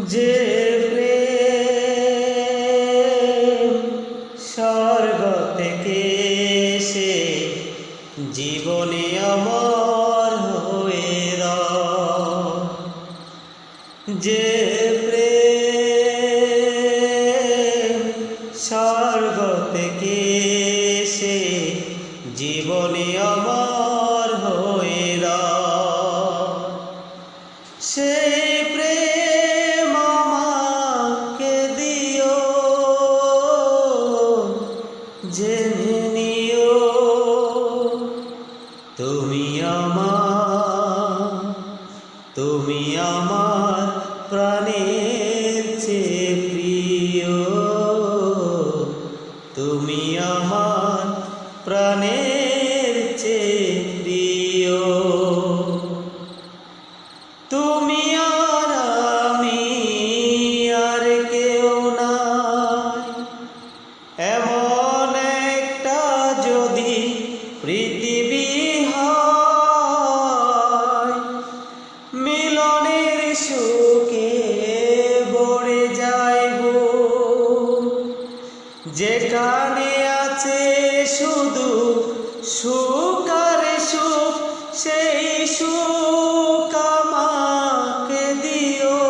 যে স্বর্গ থেকে সে জীবনে অমর হয়ে। যে স্বর্গ থেকে সে জীবনে অমর হয়ে। সেই তুমি আমার তুমি আমার প্রাণের মিলনের সুখে ভরে যাইব যেখানে আছে শুধু সুখ আর সুখ, সেই সুখ আমাকে দিও।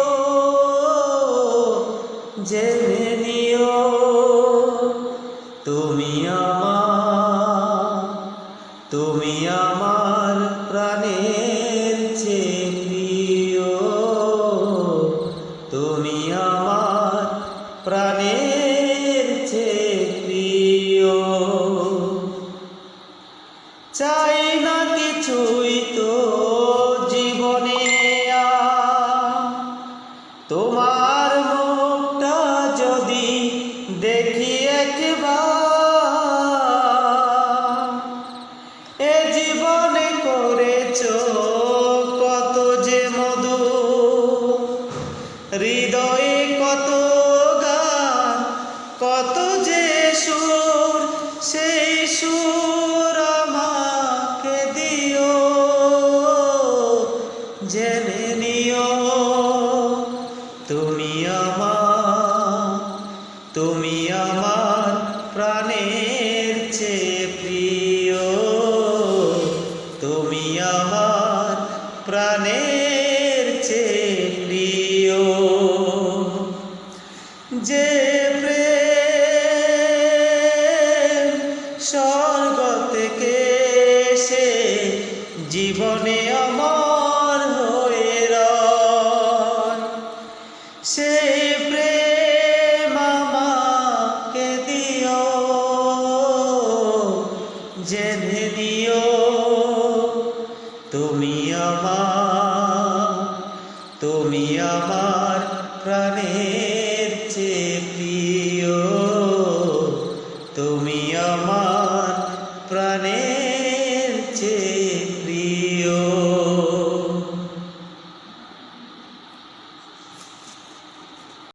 জেনে নিও, তুমি আমার তুমি আমার প্রাণের আমার প্রাণের চেয়ে চাই না কিছুই তো জীবনে তোমার মুখটা যদি দেখি একবার, এ জীবনে করেছ কত যে মধু। হৃদয়ে কত গান, কত যে সুর, সেই সুর আমাকে দিও। জেনে নিও, তুমি আমার তুমি আমার প্রাণের চেয়ে প্রিয়। তুমি আমার প্রাণের যে প্রেম স্বর্গ থেকে সে জীবনে অমর হয়ে সেই প্রেম আমাকে দিও, জেনে নিও, তুমি আমার তুমি আমার প্রাণের